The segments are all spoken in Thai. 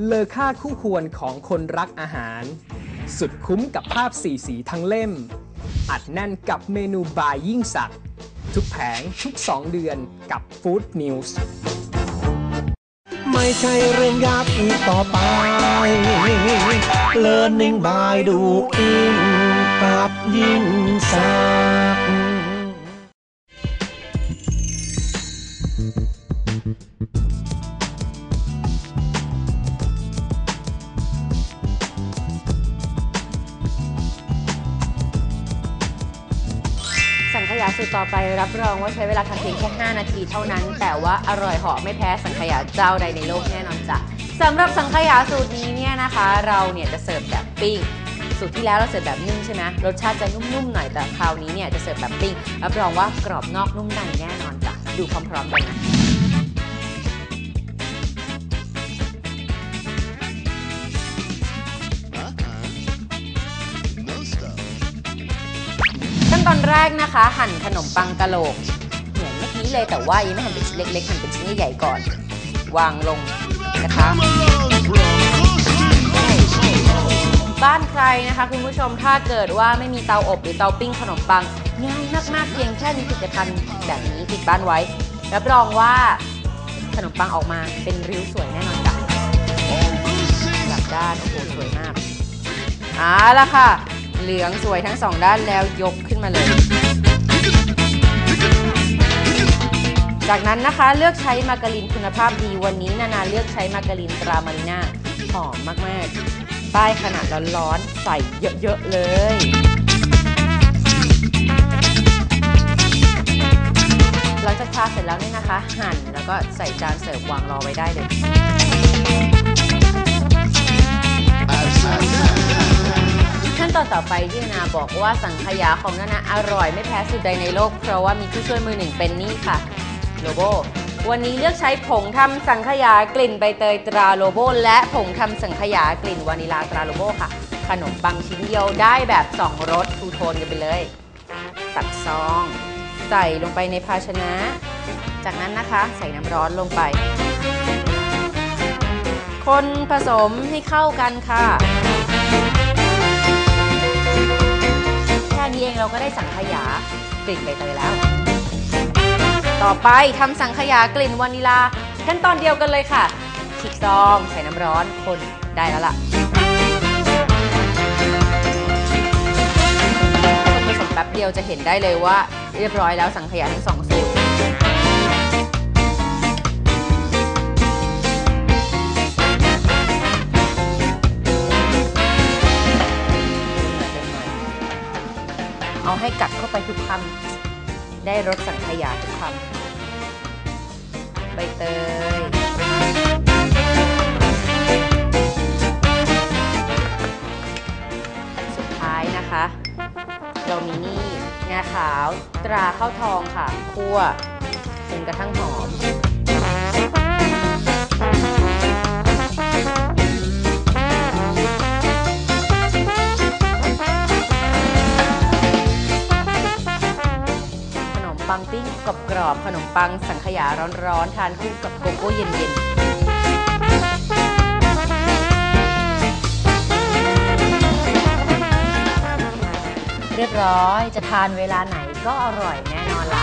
เลอค่าคู่ควรของคนรักอาหาร สุดคุ้มกับภาพสีสีทั้งเล่ม อัดแน่นกับเมนูบายยิ่งสัก ทุกแผงทุก 2 เดือนกับ Food News ไม่ใช่เรื่องยากอีกต่อไป Learning by doing กับยิ่งสัก สังขยาสูตรต่อไปรับรองว่าใช้เวลาทำเพียงแค่ 5 นาทีเท่านั้น แต่ว่าอร่อยเหาะไม่แพ้สังขยาเจ้าใดในโลกแน่นอนจ้ะสำหรับสังขยาสูตรนี้เนี่ยนะคะ เราเนี่ยจะเสิร์ฟแบบปิ้งสูตรที่แล้วเราเสิร์ฟแบบนึ่งใช่ไหมรสชาติจะนุ่มๆหน่อยแต่คราวนี้เนี่ยจะเสิร์ฟแบบปิ้งรับรองว่ากรอบนอกนุ่มในแน่นอนจ้ะดูพร้อมๆกันนะ ตอนแรกนะคะ หั่นขนมปังกะโหลก เหมือนเมื่อกี้เลยแต่ว่ายังไม่หั่นเป็นชิ้นเล็กๆหั่นเป็นชิ้นใหญ่ๆก่อน วางลงนะคะ บ้านใครนะคะ คุณผู้ชมถ้าเกิดว่าไม่มีเตาอบหรือเตาปิ้งขนมปังง่ายมากๆเพียงแค่มีผลิตภัณฑ์แบบนี้ติดบ้านไว้รับรองว่าขนมปังออกมาเป็นริ้วสวยแน่นอนจ้ะกลับด้านโอ้โหสวยมากเอาละค่ะ เหลืองสวยทั้งสองด้านแล้วยกขึ้นมาเลย จากนั้นนะคะเลือกใช้มาการินคุณภาพดีวันนี้นานาเลือกใช้มาการินตรามาริน่าหอมมากๆ ป้ายขนาดร้อนๆ ใส่เยอะ ๆ เลยหลังจากทาเสร็จแล้วเนี่ยนะคะ หั่นแล้วก็ใส่จานเสิร์ฟวางรอไว้ได้เลย นตอนต่อไปที่นานาบอกว่าสังขยาของนานาอร่อยไม่แพ้สูตรใดในโลก เพราะว่ามีผู้ช่วยมือหนึ่งเป็นนี่ค่ะโลโบวันนี้เลือกใช้ผงทำสังขยากลิ่นใบเตยตราโลโบและผงทำสังขยากลิ่นวานิลาตราโลโบค่ะ ขนมปังชิ้นเดียวได้แบบ 2รสทูโทนกันไปเลย ตัดซอง ใส่ลงไปในภาชนะ จากนั้นนะคะใส่น้ำร้อนลงไป คนผสมให้เข้ากันค่ะ ก็ได้สังขยากลิ่นใบเตยแล้ว ต่อไปทำสังขยากลิ่นวานิลาขั้นตอนเดียวกันเลยค่ะฉีกซองใส่น้ำร้อนคนได้แล้วล่ะคนผสมแป๊บเดียวจะเห็นได้เลยว่า เรียบร้อยแล้วสังขยาทั้งสอง เอาให้กัดเข้าไปทุกคำได้รสสังขยาทุกคำใบเตย สุดท้ายนะคะ เรามีนี่งาขาวตราข้าวทองค่ะคั่วจนกระทั่งหอม อบขนมปังสังขยาร้อนๆ ทานคู่กับโกโก้เย็นๆเรียบร้อยจะทานเวลาไหนก็อร่อยแน่นอนล่ะ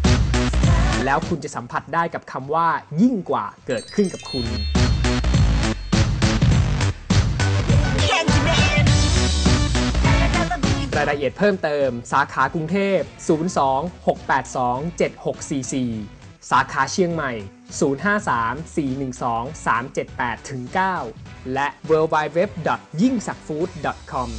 แล้วคุณจะสัมผัสได้กับคำว่า ยิ่งกว่าเกิดขึ้นกับคุณ รายละเอียดเพิ่มเติม สาขากรุงเทพ 02 682 7644 สาขาเชียงใหม่ 053 412 378 9 และ w w w y i n g s a k f o o d c o m